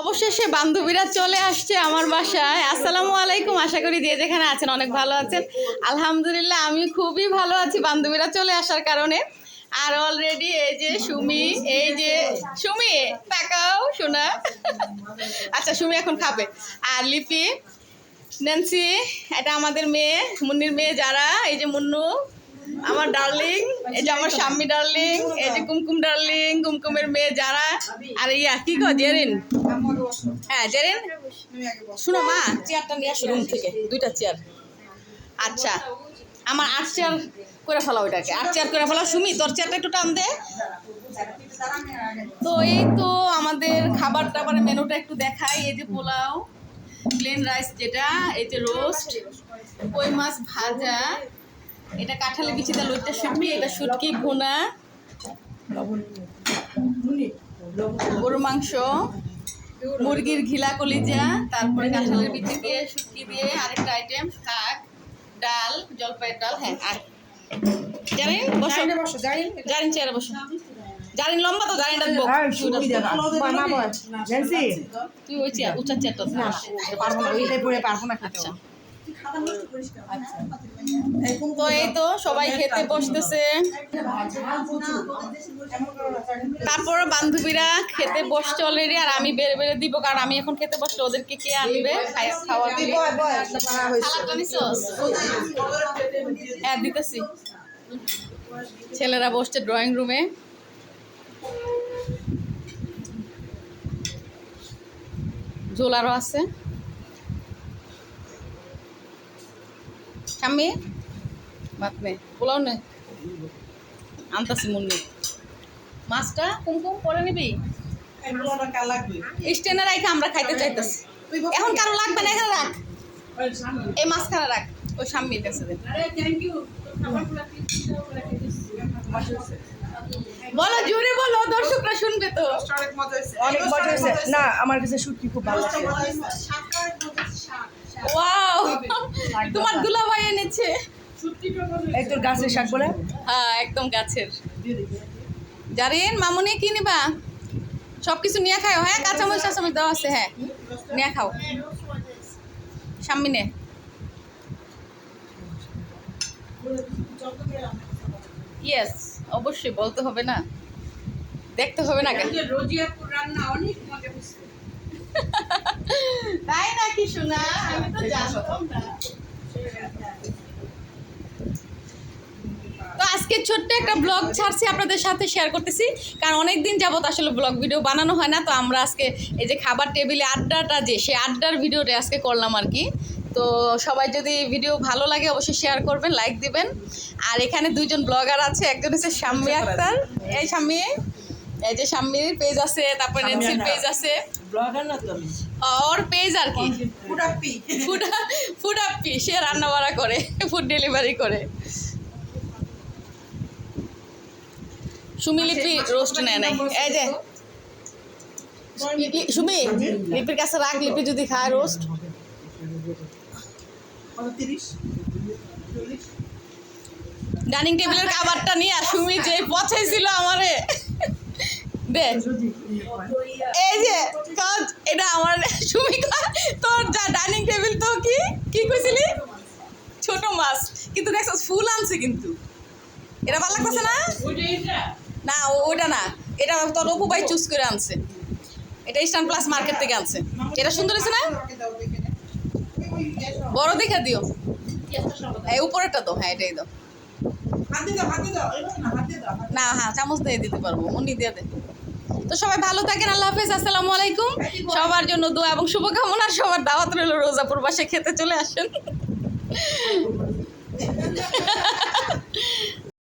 অবশেষে বান্ধবীরা চলে আসছে আমার বাসায়। আসসালামু আলাইকুম। আশা করি যে যেখানে আছেন অনেক ভালো আছেন। আলহামদুলিল্লাহ আমি খুবই ভালো আছি বান্ধবীরা চলে আসার কারণে। আর অলরেডি এই যে সুমি, এই যে সুমি, তাকাও শোনা আচ্ছা সুমি এখন খাবে। আর লিপি, ন্যান্সি, এটা আমাদের মেয়ে, মুন্নির মেয়ে যারা, এই যে মুন্নু। আমার ডার্লিং, এই যে আমার স্বামী ডার্লিং, এই যে কুমকুম ডার্লিং, কুমকুমের মেয়ে যারা, আর ইয়া কি কো জেরিন? হ্যাঁ জেরিন? শুনো মা চেয়ারটা নিয়ে আসো রুম থেকে, দুইটা চেয়ার। আচ্ছা আমার আট চেয়ার করে ফেলা ওইটাকে আট চেয়ার করে ফেলা সুমি, তোর চেয়ারটা একটু টান দে। তো এই তো আমাদের খাবার টাবারের মেনুটা একটু দেখাই, এই যে পোলাও প্লেন রাইস যেটা, এই যে রোস্ট কই মাছ ভাজা এটা কাঁঠালি বিচিতে লইতে শুটকি এটা শুটকি ভুনা। গরু মাংস মুরগির ঘিলা কলিজা তারপরে কাঁঠালের বিচি দিয়ে শুটকি দিয়ে আরেকটা আইটেম শাক ডাল জলপাইয়ের ডাল হ্যাঁ আর জানেন বসো। জানেন চেয়ারে বসো। জানেন লম্বা তো জানেন ডাকবো। তুই ওই চেয়ার উঁচা চেয়ারটা আচ্ছা। তো এই তো সবাই খেতে বসতেছে। তারপর বান্ধবীরা খেতে বসছে অলরেডি আর আমি বেড়ে বেড়ে দিব কারণ আমি এখন খেতে বসলে ওদেরকে কে আনবে? খাওয়া হ্যাঁ দিতেছি। ছেলেরা বসছে ড্রয়িং রুমে ঝোলারও আছে। স্বামী? ভাত নে পোলাও নে। আনতাছি মুন্নি মাছটা কুমকুম পরে নিবি? স্টেনে রাখে আমরা খাইতে চাইতেছি। এখন কারও লাগবে না এখানে রাখ। এই মাছখানে রাখ। ওই সামনের কাছে বলো জোরে বলো দর্শকরা শুনবে তো। অনেক মজা হয়েছে। না আমার কাছে শুটকি খুব ভালো লাগে। ওয়াও তোমার দুলাভাই এনেছে। এই তোর গাছের শাক বলে? হ্যাঁ একদম গাছের। জারিন মামুনি কি নিবা? সব কিছু নিয়ে খাও হ্যাঁ? কাঁচামরিচ টাচামরিচ দেওয়া আছে হ্যাঁ। নিয়ে খাও। সামনে ইয়েস অবশ্যই বলতে হবে না। দেখতে হবে না কেন? তাই নাকি শোনা আমি তো জানতাম না। তো আজকে ছোট্ট একটা ব্লগ ছাড়ছি আপনাদের সাথে শেয়ার করতেছি। কারণ অনেক দিন যাবত আসলে ব্লগ ভিডিও বানানো হয় না তো আমরা আজকে এই যে খাবার টেবিলে আড্ডাটা যে সেই আড্ডার ভিডিওটা আজকে করলাম আর কি। তো সবাই যদি ভিডিও ভালো লাগে অবশ্যই শেয়ার করবেন লাইক দিবেন। আর এখানে দুইজন ব্লগার আছে একজন হচ্ছে শাম্মী আক্তার। এই শাম্মী এই যে শাম্মীর পেজ আছে তারপর পেজ আছে। ব্লগার না তো ওর পেজ আর কি। ফুড ফুড আপি সে রান্না বাড়া করে ফুড ডেলিভারি করে। সুমি লিপি রোস্ট নেয় নাই। এই যে সুমি লিপির কাছে রাখ লিপি যদি খায় রোস্ট ডাইনিং টেবিলের খাবারটা নিয়ে আর সুমি যে পছাইছিল আমারে। দে এই যে কাজ এটা আমার সুমি তোর যা ডাইনিং টেবিল তো কি? কি কইছিলি? ছোট মাছ। কিন্তু দেখছ ফুল আনছে কিন্তু। এটা ভালো লাগতেছে না? না ও- ওটা না। এটা তোর অপু ভাই চুজ করে আনছে। এটা ইস্টার্ন প্লাস মার্কেট থেকে আনছে। এটা সুন্দর হয়েছে না? বড় দেখে দিও। এই উপরেরটা তো হ্যাঁ এটাই দাও। না হ্যাঁ চামচ দিয়ে দিতে পারব। মুন্নি দিয়ে দে। তো সবাই ভালো থাকেন, আল্লাহ হাফেজ, আসসালামু আলাইকুম। সবার জন্য দোয়া এবং শুভকামনা, সবার দাওয়াত রইল রোজাপুর বাসে খেতে চলে আসেন।